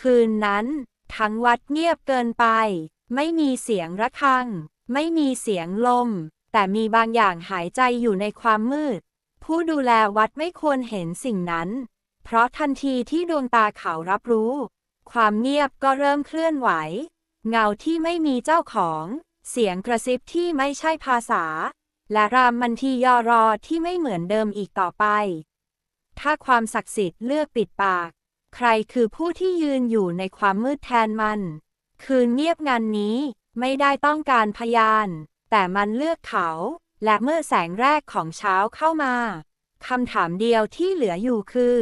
คืนนั้น ทั้งวัดเงียบเกินไป ไม่มีเสียงระฆัง ไม่มีเสียงลม แต่มีบางอย่างหายใจอยู่ในความมืด ผู้ดูแลวัดไม่ควรเห็นสิ่งนั้น เพราะทันทีที่ดวงตาเขารับรู้ ความเงียบก็เริ่มเคลื่อนไหว เงาที่ไม่มีเจ้าของ เสียงกระซิบที่ไม่ใช่ภาษา และรามมันทียอรอที่ไม่เหมือนเดิมอีกต่อไป ถ้าความศักดิ์สิทธิ์เลือกปิดปาก ใครคือผู้ที่ยืนอยู่ในความมืดแทนมัน คืนเงียบงานนี้ไม่ได้ต้องการพยาน แต่มันเลือกเขา และเมื่อแสงแรกของเช้าเข้ามาคำถามเดียวที่เหลืออยู่คือ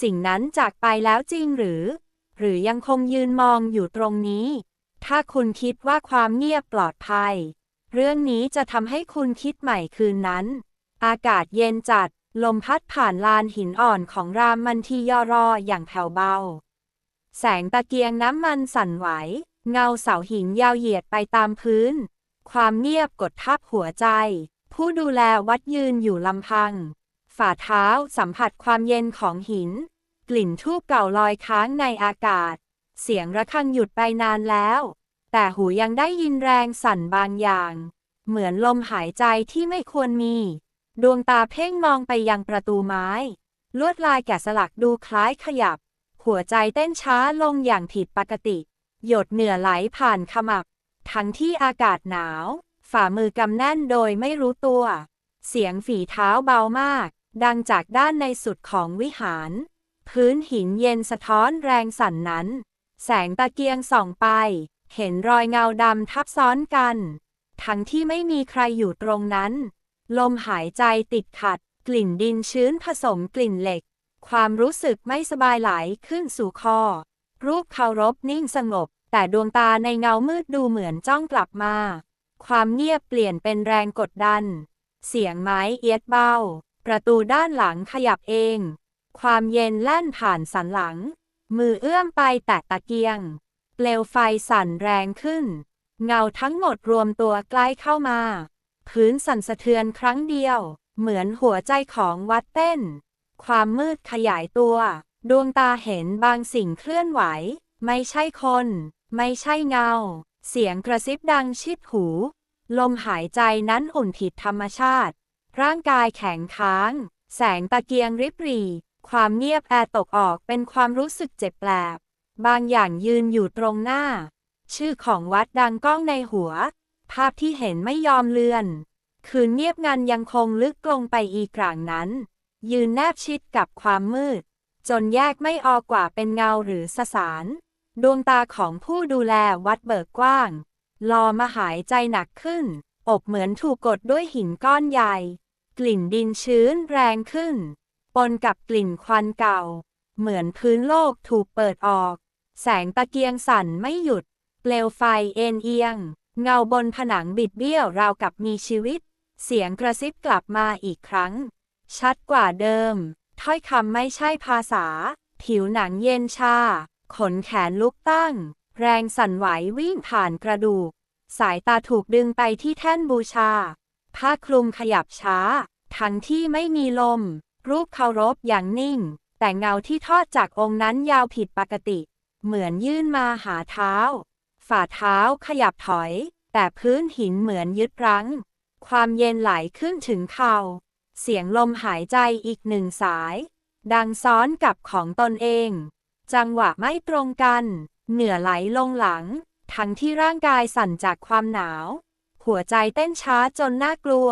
สิ่งนั้นจากไปแล้วจริงหรือ หรือยังคงยืนมองอยู่ตรงนี้ ถ้าคุณคิดว่าความเงียบปลอดภัย เรื่องนี้จะทำให้คุณคิดใหม่คืนนั้น อากาศเย็นจัด ลมพัดผ่านลานหินอ่อนของรามมันทียอรออย่างแผ่วเบา แสงตะเกียงน้ำมันสั่นไหว เงาเสาหินยาวเหยียดไปตามพื้น ความเงียบกดทับหัวใจ ผู้ดูแลวัดยืนอยู่ลำพัง ฝ่าเท้าสัมผัสความเย็นของหิน กลิ่นทูบเก่าลอยค้างในอากาศ เสียงระฆังหยุดไปนานแล้ว แต่หูยังได้ยินแรงสั่นบางอย่าง เหมือนลมหายใจที่ไม่ควรมี ดวงตาเพ่งมองไปยังประตูไม้ ลวดลายแกะสลักดูคล้ายขยับ หัวใจเต้นช้าลงอย่างผิดปกติ หยดเหนื่อไหลผ่านขมับ ทั้งที่อากาศหนาว ฝ่ามือกำแน่นโดยไม่รู้ตัว เสียงฝีเท้าเบามาก ดังจากด้านในสุดของวิหาร พื้นหินเย็นสะท้อนแรงสั่นนั้น แสงตะเกียงส่องไป เห็นรอยเงาดำทับซ้อนกัน ทั้งที่ไม่มีใครอยู่ตรงนั้น ลมหายใจติดขัด กลิ่นดินชื้นผสมกลิ่นเหล็ก ความรู้สึกไม่สบายไหลขึ้นสู่คอ รูปเคารพนิ่งสงบ แต่ดวงตาในเงามืดดูเหมือนจ้องกลับมา ความเงียบเปลี่ยนเป็นแรงกดดัน เสียงไม้เอียดเบาประตูด้านหลังขยับเอง ความเย็นแล่นผ่านสันหลัง มือเอื้อมไปแตะตะเกียง เปลวไฟสั่นแรงขึ้น เงาทั้งหมดรวมตัวใกล้เข้ามา พื้นสั่นสะเทือนครั้งเดียว เหมือนหัวใจของวัดเต้น ความมืดขยายตัว ดวงตาเห็นบางสิ่งเคลื่อนไหว ไม่ใช่คน ไม่ใช่เงา เสียงกระซิบดังชิดหู ลมหายใจนั้นอุ่นผิดธรรมชาติ ร่างกายแข็งค้าง แสงตะเกียงริบหรี ความเงียบแอร์ตกออกเป็นความรู้สึกเจ็บแปลบบางอย่างยืนอยู่ตรงหน้า ชื่อของวัดดังก้องในหัว ภาพที่เห็นไม่ยอมเลือน คืนเงียบงันยังคงลึกลงไปอีกกลางนั้น ยืนแนบชิดกับความมืด จนแยกไม่ออกกว่าเป็นเงาหรือสสาร ดวงตาของผู้ดูแลวัดเบิกกว้างรอมาหายใจหนักขึ้น อกเหมือนถูกกดด้วยหินก้อนใหญ่ กลิ่นดินชื้นแรงขึ้น ปนกับกลิ่นควันเก่า เหมือนพื้นโลกถูกเปิดออก แสงตะเกียงสั่นไม่หยุด เปลวไฟเอ็นเอียง เงาบนผนังบิดเบี้ยวราวกับมีชีวิต เสียงกระซิบกลับมาอีกครั้ง ชัดกว่าเดิม ถ้อยคำไม่ใช่ภาษา ผิวหนังเย็นชา ขนแขนลุกตั้ง แรงสั่นไหววิ่งผ่านกระดูก สายตาถูกดึงไปที่แท่นบูชา ผ้าคลุมขยับช้า ทั้งที่ไม่มีลม รูปเคารพอย่างนิ่ง แต่เงาที่ทอดจากองค์นั้นยาวผิดปกติ เหมือนยื่นมาหาเท้า ฝ่าเท้าขยับถอย แต่พื้นหินเหมือนยึดรั้ง ความเย็นไหลขึ้นถึงเข่า เสียงลมหายใจอีกหนึ่งสาย ดังซ้อนกับของตนเอง จังหวะไม่ตรงกัน เหนื่อไหลลงหลัง ทั้งที่ร่างกายสั่นจากความหนาว หัวใจเต้นช้าจนน่ากลัว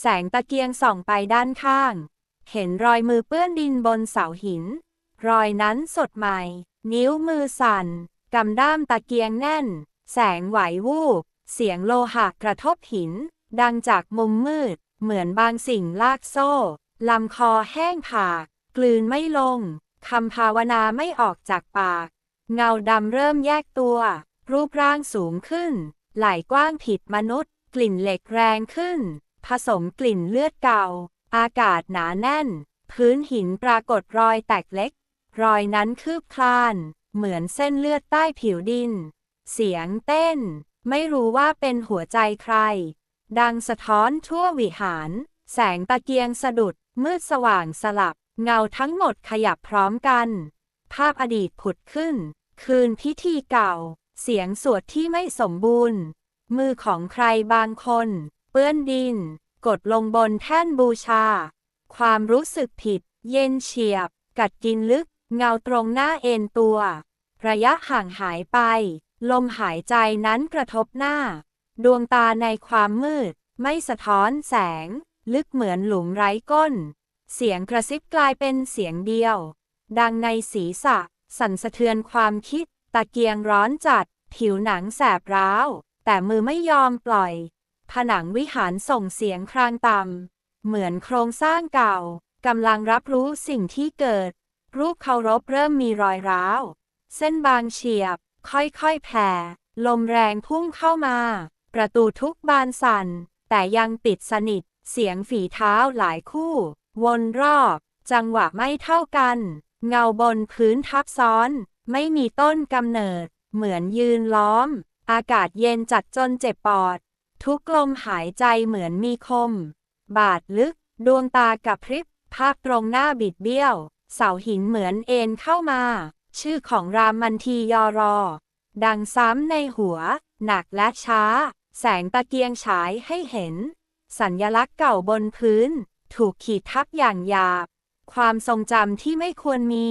แสงตะเกียงส่องไปด้านข้าง เห็นรอยมือเปื้อนดินบนเสาหิน รอยนั้นสดใหม่ นิ้วมือสั่น กำด้ามตะเกียงแน่น แสงไหววูบ เสียงโลหะกระทบหิน ดังจากมุมมืด เหมือนบางสิ่งลากโซ่ ลำคอแห้งผาก กลืนไม่ลง คำภาวนาไม่ออกจากปาก เงาดำเริ่มแยกตัว รูปร่างสูงขึ้น ไหล่กว้างผิดมนุษย์ กลิ่นเหล็กแรงขึ้น ผสมกลิ่นเลือดเก่า อากาศหนาแน่น พื้นหินปรากฏรอยแตกเล็ก รอยนั้นคืบคลาน เหมือนเส้นเลือดใต้ผิวดิน เสียงเต้น ไม่รู้ว่าเป็นหัวใจใคร ดังสะท้อนทั่ววิหาร แสงตะเกียงสะดุด มืดสว่างสลับ เงาทั้งหมดขยับพร้อมกัน ภาพอดีตผุดขึ้น คืนพิธีเก่า เสียงสวดที่ไม่สมบูรณ์ มือของใครบางคน เปื้อนดิน กดลงบนแท่นบูชา ความรู้สึกผิด เย็นเฉียบ กัดกินลึก เงาตรงหน้าเอ็นตัว ระยะห่างหายไป ลมหายใจนั้นกระทบหน้า ดวงตาในความมืด ไม่สะท้อนแสง ลึกเหมือนหลุมไร้ก้น เสียงกระซิบกลายเป็นเสียงเดียว ดังในศีรษะ สั่นสะเทือนความคิด ตะเกียงร้อนจัด ผิวหนังแสบร้าว แต่มือไม่ยอมปล่อย ผนังวิหารส่งเสียงครางต่ำเหมือนโครงสร้างเก่ากำลังรับรู้สิ่งที่เกิด รูปเคารพเริ่มมีรอยร้าว เส้นบางเฉียบ ค่อยๆแผ่ ลมแรงพุ่งเข้ามา ประตูทุกบานสั่น แต่ยังปิดสนิท เสียงฝีเท้าหลายคู่ วนรอบ จังหวะไม่เท่ากัน เงาบนพื้นทับซ้อน ไม่มีต้นกำเนิด เหมือนยืนล้อม อากาศเย็นจัดจนเจ็บปอด ทุกลมหายใจเหมือนมีคม บาดลึก ดวงตากับพริบ ภาพตรงหน้าบิดเบี้ยว เสาหินเหมือนเอ็นเข้ามา ชื่อของรามมันทียอรอ ดังซ้ำในหัว หนักและช้า แสงตะเกียงฉายให้เห็น สัญญลักษณ์เก่าบนพื้น ถูกขีดทับอย่างหยาบ ความทรงจำที่ไม่ควรมี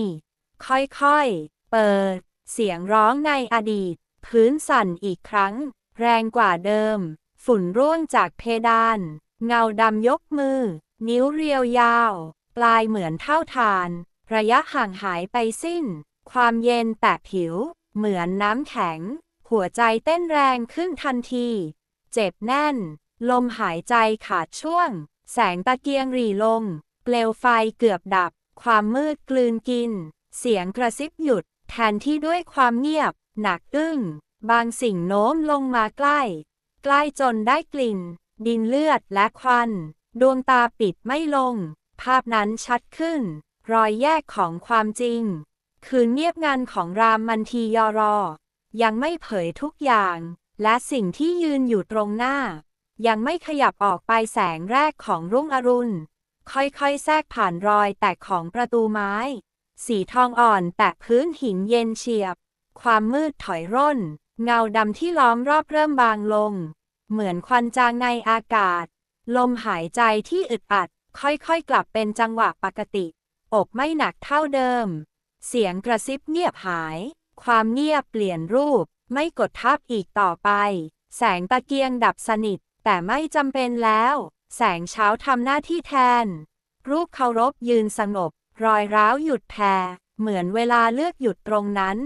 ค่อยๆ เปิด เสียงร้องในอดีต พื้นสั่นอีกครั้ง แรงกว่าเดิม ฝุ่นร่วงจากเพดาน เงาดำยกมือ นิ้วเรียวยาว ปลายเหมือนเท่าทาน ระยะห่างหายไปสิ้น ความเย็นแตะผิว เหมือนน้ำแข็ง หัวใจเต้นแรงขึ้นทันที เจ็บแน่น ลมหายใจขาดช่วง แสงตะเกียงรีลง เปลวไฟเกือบดับ ความมืดกลืนกิน เสียงกระซิบหยุด แทนที่ด้วยความเงียบ หนักอึ้ง บางสิ่งโน้มลงมาใกล้ ใกล้จนได้กลิ่น ดินเลือดและควัน ดวงตาปิดไม่ลง ภาพนั้นชัดขึ้น รอยแยกของความจริง คืนเงียบงันของรามมันทียอรอ ยังไม่เผยทุกอย่าง และสิ่งที่ยืนอยู่ตรงหน้า ยังไม่ขยับออกไปแสงแรกของรุ่งอรุณ ค่อยๆ แทรกผ่านรอยแตกของประตูไม้ สีทองอ่อนแตะพื้นหินเย็นเฉียบ ความมืดถอยร่น เงาดำที่ล้อมรอบเริ่มบางลง เหมือนควันจางในอากาศ ลมหายใจที่อึดอัด ค่อยๆ กลับเป็นจังหวะปกติ อกไม่หนักเท่าเดิม เสียงกระซิบเงียบหาย ความเงียบเปลี่ยนรูป ไม่กดทับอีกต่อไป แสงตะเกียงดับสนิท แต่ไม่จำเป็นแล้ว แสงเช้าทำหน้าที่แทน รูปเคารพยืนสงบ รอยร้าวหยุดแผ่เหมือนเวลาเลือกหยุดตรงนั้น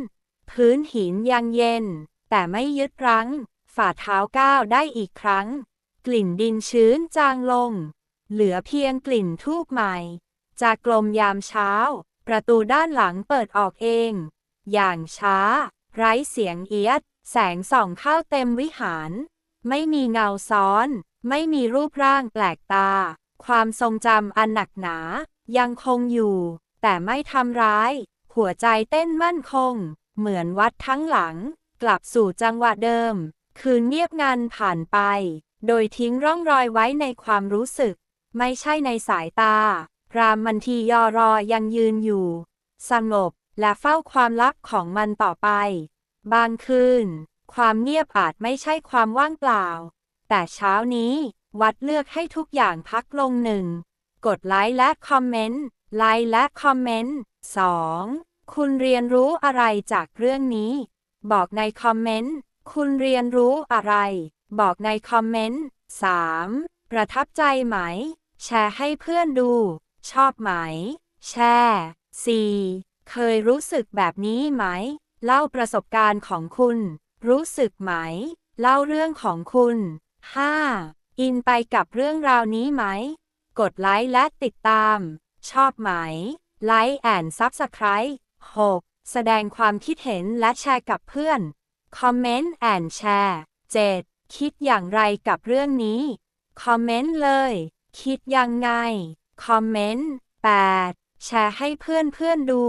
พื้นหินยังเย็น แต่ไม่ยึดรั้ง ฝ่าเท้าก้าวได้อีกครั้ง กลิ่นดินชื้นจางลง เหลือเพียงกลิ่นทูบใหม่ จากกลมยามเช้า ประตูด้านหลังเปิดออกเอง อย่างช้า ไร้เสียงเอียด แสงส่องเข้าเต็มวิหาร ไม่มีเงาซ้อน ไม่มีรูปร่างแปลกตา ความทรงจำอันหนักหนา ยังคงอยู่ แต่ไม่ทำร้าย หัวใจเต้นมั่นคง เหมือนวัดทั้งหลัง กลับสู่จังหวะเดิม คืนเงียบงันผ่านไป โดยทิ้งร่องรอยไว้ในความรู้สึก ไม่ใช่ในสายตา รามมันทียอรอยังยืนอยู่ สงบและเฝ้าความลับของมันต่อไป บางคืน ความเงียบอาจไม่ใช่ความว่างเปล่า แต่เช้านี้วัดเลือกให้ทุกอย่างพักลงหนึ่ง กดไลค์และคอมเมนต์ ไลค์และคอมเมนต์ 2. คุณเรียนรู้อะไรจากเรื่องนี้ บอกในคอมเมนต์ คุณเรียนรู้อะไร บอกในคอมเมนต์ 3. ประทับใจไหม แชร์ให้เพื่อนดู ชอบไหม แชร์ 4. เคยรู้สึกแบบนี้ไหม เล่าประสบการณ์ของคุณ รู้สึกไหม เล่าเรื่องของคุณ 5. อินไปกับเรื่องราวนี้ไหม กดไลค์และติดตาม ชอบไหม ไลค์แอนซับสไคร b ์ 6. แสดงความคิดเห็นและแชร์กับเพื่อน คอมเมนต์แอนแชร์ 7. คิดอย่างไรกับเรื่องนี้ คอมเมนต์เลย คิดยังไง คอมเมนต์ 8. แชร์ให้เพื่อนเพื่อนดู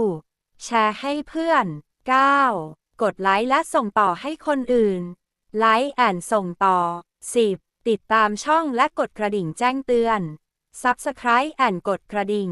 แชร์ให้เพื่อน 9. กดไลค์และส่งต่อให้คนอื่น ไลค์แอนส่งต่อ 10. ติดตามช่องและกดกระดิ่งแจ้งเตือน Subscribe แอนกดกระดิ่ง